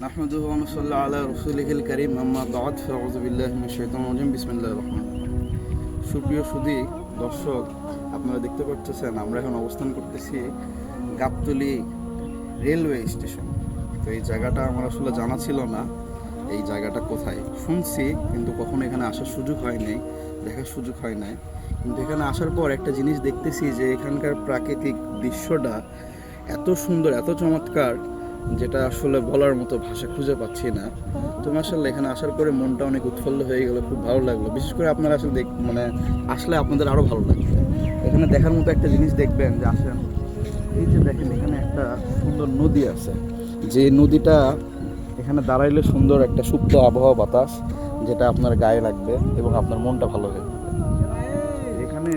نحمده ونصلي على رسوله الكريم أما بعد فأعوذ بالله من الشيطان الرجيم بسم الله الرحمن الرحيم সুপ্রিয় সুদী দর্শক আপনারা দেখতে পাচ্ছেন আমরা এখন অবস্থান করতেছি গাবতলি রেলওয়ে স্টেশন তো এই জায়গাটা আমার আসলে জানা ছিল না এই জায়গাটা কোথায় শুনছি কিন্তু কখনো এখানে আসার সুযোগ হয় নাই দেখার সুযোগ হয় নাই কিন্তু এখানে আসার পর একটা জিনিস দেখতেছি যে এখানকার প্রাকৃতিক দৃশ্যটা এত সুন্দর এত চমৎকার যেটা আসলে বলার মতো ভাষা খুঁজে পাচ্ছি না। তো আসলে এখানে আসার পরে মনটা অনেক উৎফুল্ল হয়ে গেলো, খুব ভালো লাগল। বিশেষ করে আপনারা আসলে দেখ মানে আসলে আপনাদের আরও ভালো লাগবে। এখানে দেখার মতো একটা জিনিস দেখবেন যে আসেন, এই যে দেখেন এখানে একটা সুন্দর নদী আছে। যে নদীটা এখানে দাঁড়াইলে সুন্দর একটা সুপ্ত আবহাওয়া বাতাস, যেটা আপনার গায়ে লাগবে এবং আপনার মনটা ভালো হয়ে এখানে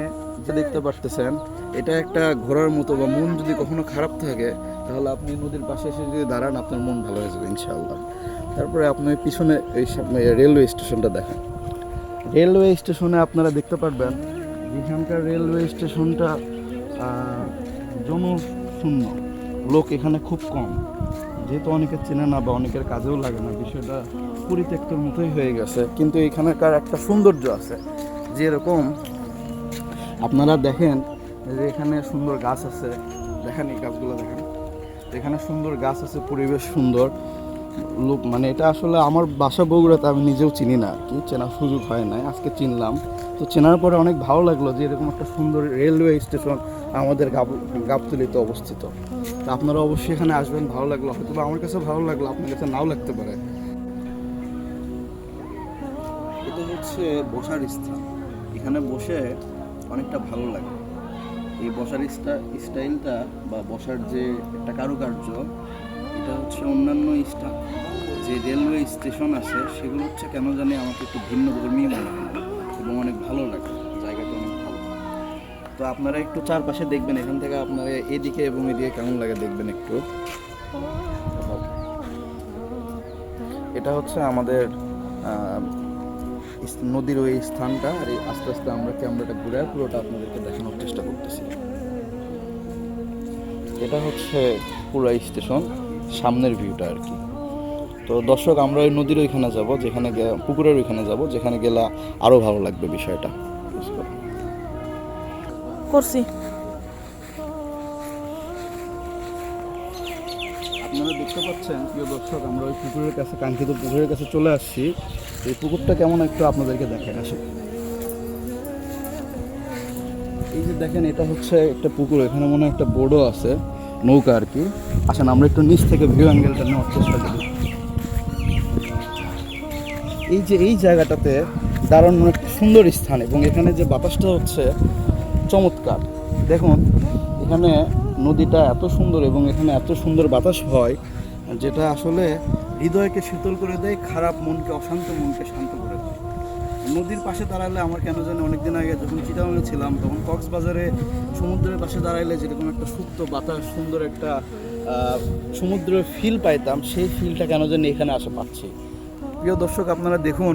যে দেখতে পারতেছেন, এটা একটা ঘোরার মতো বা মন যদি কখনো খারাপ থাকে তাহলে আপনি নদীর পাশে এসে যদি দাঁড়ান, আপনার মন ভালো হয়ে যাবে, ইনশাআল্লাহ। তারপরে আপনি পিছনে এই রেলওয়ে স্টেশনটা দেখেন। রেলওয়ে স্টেশনে আপনারা দেখতে পারবেন, এখানকার রেলওয়ে স্টেশনটা জনশূন্য লোক এখানে খুব কম। যেহেতু অনেকের চেনে না বা অনেকের কাজেও লাগে না, বিষয়টা পরিত্যক্তর মতোই হয়ে গেছে। কিন্তু এখানকার একটা সৌন্দর্য আছে, যেরকম আপনারা দেখেন যে এখানে সুন্দর গাছ আছে। দেখেন এই গাছগুলো দেখেন। এখানে সুন্দর গাছ আছে, পরিবেশ সুন্দর। লোক মানে এটা আসলে আমার বাসা বগুড়াতে আমি নিজেও চিনি না আর কি, চেনার সুযোগ হয় নাই, আজকে চিনলাম। তো চেনার পরে অনেক ভালো লাগল যে এরকম একটা সুন্দর রেলওয়ে স্টেশন আমাদের গাব- গাবতলিতে অবস্থিত। তো আপনারা অবশ্যই এখানে আসবেন, ভালো লাগল। হয়তো আমার কাছে ভালো লাগল, আপনার কাছে নাও লাগতে পারে। এটা হচ্ছে বসার স্থান। এখানে বসে অনেকটা ভালো লাগে। এই বসার স্টাইলটা বা বসার যে একটা কারুকার্য, এটা হচ্ছে অন্যান্য যে রেলওয়ে স্টেশন আছে, সেগুলো হচ্ছে কেন জানি আমাকে একটু ভিন্ন ধর্মী মনে হয় এবং অনেক ভালো লাগে, জায়গাটা অনেক ভালো। তো আপনারা একটু চারপাশে দেখবেন, এখান থেকে আপনারা এদিকে এবং এদিকে কেমন লাগে দেখবেন একটু? এটা হচ্ছে আমাদের নদীর ওই স্থানটা আর এই আস্তে আস্তে আমরা ক্যামেরাটা ঘুরে পুরোটা আপনাদেরকে দেখানোর চেষ্টা করতেছি। এটা হচ্ছে পুরো স্টেশন, সামনের ভিউটা আর কি। তো দর্শক, আমরা ওই নদীর ওইখানে যাব, যেখানে পুকুরের ওইখানে যাব, যেখানে গেলে আরও ভালো লাগবে বিষয়টা? করছি। দেখতে পাচ্ছেন, প্রিয় দর্শক, আমরা ওই পুকুরের কাছে, কাঙ্ক্ষিত পুকুরের কাছে চলে আসছি। এই পুকুরটা কেমন একটু আপনাদেরকে দেখায় আসে এই যে দেখেন, এটা হচ্ছে একটা পুকুর, এখানে মনে হয় একটা বোর্ডও আছে, নৌকা আর কি। আসেন, আমরা একটু নিচ থেকে ভিউ অ্যাঙ্গেলটা নেওয়ার চেষ্টা করি। এই যে, এই জায়গাটাতে দাঁড়ানোর একটা সুন্দর স্থান, এবং এখানে যে বাতাসটা হচ্ছে চমৎকার। দেখুন, এখানে নদীটা এত সুন্দর, এবং এখানে এত সুন্দর বাতাস হয় যেটা আসলে হৃদয়কে শীতল করে দেয়, খারাপ মনকে, অশান্ত মনকে শান্ত করে দেয়। নদীর পাশে দাঁড়ালে আমার কেন জানি অনেকদিন আগে যখন চিটাগাঙে ছিলাম, তখন কক্সবাজারে সমুদ্রের পাশে দাঁড়াইলে যেরকম একটা সুপ্ত বাতাস, সুন্দর একটা সমুদ্রের ফিল পাইতাম, সেই ফিলটা কেন জানি এখানে আসে পাচ্ছি। প্রিয় দর্শক, আপনারা দেখুন,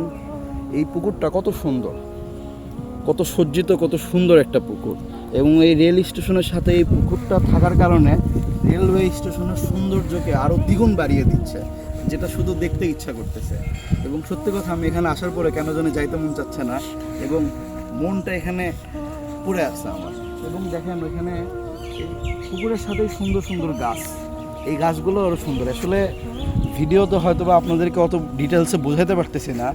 এই পুকুরটা কত সুন্দর। কত সজ্জিত, কত সুন্দর একটা পুকুর। এবং এই রেল স্টেশনের সাথে এই পুকুরটা থাকার কারণে রেলওয়ে স্টেশনের সৌন্দর্যকে আরও দ্বিগুণ বাড়িয়ে দিচ্ছে, যেটা শুধু দেখতে ইচ্ছা করতেছে। এবং সত্যি কথা, আমি এখানে আসার পরে কেন যেন যাইতে মন চাচ্ছে না, এবং মনটা এখানে পড়ে আছে আমার। এবং দেখেন এই পুকুরের সাথে সুন্দর সুন্দর গাছ। এই গাছগুলো আরও সুন্দর। আসলে ভিডিওতে হয়তো বা আপনাদেরকে অত ডিটেলসে বোঝাতে পারতেছি না,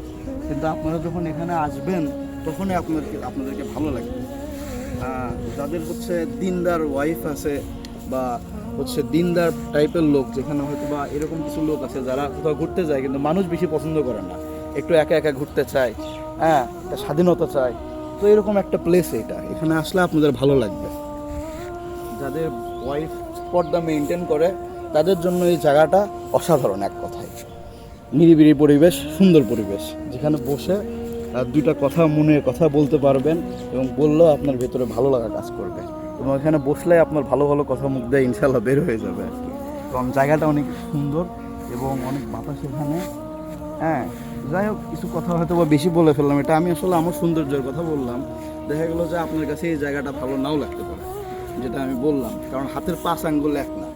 কিন্তু আপনারা যখন এখানে আসবেন, তখনই আপনাদেরকে আপনাদেরকে ভালো লাগবে। যাদের হচ্ছে দিনদার ওয়াইফ আছে বা হচ্ছে দিনদার টাইপের লোক, যেখানে হয়তো বা এরকম কিছু লোক আছে যারা কোথাও ঘুরতে যায়, কিন্তু মানুষ বেশি পছন্দ করে না। একটু একা একা ঘুরতে চায় হ্যাঁ একটা স্বাধীনতা চায়। তো এরকম একটা প্লেস এটা। এখানে আসলে আপনাদের ভালো লাগবে। যাদের ওয়াইফ পর্দা মেনটেন করে, তাদের জন্য এই জায়গাটা অসাধারণ এক কথায়। নিরিবিলি পরিবেশ, সুন্দর পরিবেশ। যেখানে বসে দুইটা কথা মনে কথা বলতে পারবেন এবং বললেও আপনার ভেতরে ভালো লাগা কাজ করবে। এবং এখানে বসলে আপনার ভালো ভালো কথা মুখ দেয় ইনশাল্লাহ বের হয়ে যাবে কারণ জায়গাটা অনেক সুন্দর এবং অনেক বাতাস এখানে। হ্যাঁ যাই হোক, কিছু কথা হয়তো বা বেশি বলে ফেললাম। এটা আমি আসলে আমার সৌন্দর্যের কথা বললাম। দেখা গেলো যে আপনার কাছে এই জায়গাটা ভালো নাও লাগতে পারে, যেটা আমি বললাম। কারণ হাতের পাঁচ আঙ্গুল এক না।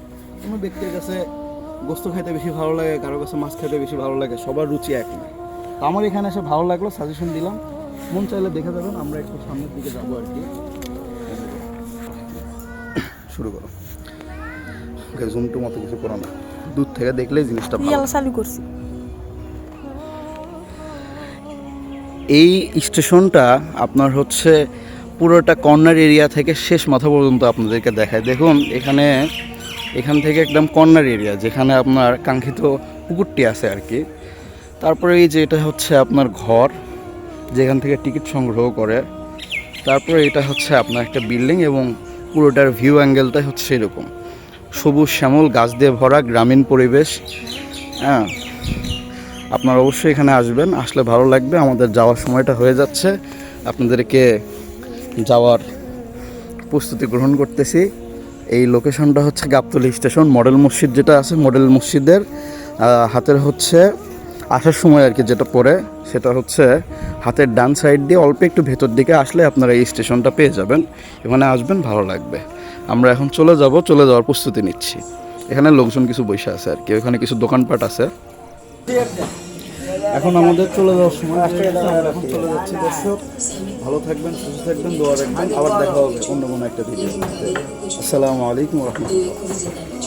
কোনো ব্যক্তির কাছে গোস্ত খাইতে বেশি ভালো লাগে, কারও কাছে মাছ খাইতে বেশি ভালো লাগে, সবার রুচি এক না। তো আমার এখানে এসে ভালো লাগল সাজেশন দিলাম। মন চাইলে দেখে যাবেন, আমরা একটু সামনের দিকে যাব আর কি। শুরু করো। জুম টু মতো কিছু করো না। দূর থেকে দেখলেই জিনিসটা ভালো। চালু করছি। এই স্টেশনটা আপনার হচ্ছে পুরোটা কর্নার এরিয়া থেকে শেষ মাথা পর্যন্ত আপনাদেরকে দেখায়। দেখুন এখানে এখান থেকে একদম কর্নার এরিয়া যেখানে আপনার কাঙ্ক্ষিত পুকুরটি আছে আর কি। তারপরে এই যে এটা হচ্ছে আপনার ঘর যেখান থেকে টিকিট সংগ্রহ করে। তারপরে এটা হচ্ছে আপনার একটা বিল্ডিং এবং পুরোটার ভিউ অ্যাঙ্গেলটাই হচ্ছে এরকম সবুজ শ্যামল, গাছ দিয়ে ভরা, গ্রামীণ পরিবেশ। হ্যাঁ। আপনারা অবশ্যই এখানে আসবেন, আসলে ভালো লাগবে। আমাদের যাওয়ার সময়টা হয়ে যাচ্ছে। আপনাদেরকে যাওয়ার প্রস্তুতি গ্রহণ করতেছি। এই লোকেশনটা হচ্ছে গাবতলী স্টেশন মডেল মসজিদ যেটা আছে, মডেল মসজিদের হাতের হচ্ছে আসার সময় আর কি যেটা পড়ে, সেটা হচ্ছে হাতের ডান সাইড দিয়ে অল্প একটু ভেতর দিকে আসলে আপনারা এই স্টেশনটা পেয়ে যাবেন। এখানে আসবেন, ভালো লাগবে। আমরা এখন চলে যাব, চলে যাওয়ার প্রস্তুতি নিচ্ছি। এখানে লোকজন কিছু বসে আছে আর কি, ওখানে কিছু দোকানপাট আছে। এখন আমাদের চলে যাওয়ার সময় আসতে আমরা এখন চলে যাচ্ছি। দর্শক, ভালো থাকবেন, সুস্থ থাকবেন, দোয়া রাখবেন। আবার দেখা হবে অন্য কোনো একটা ভিডিও আসসালামু আলাইকুম রহমতুল্লাহ।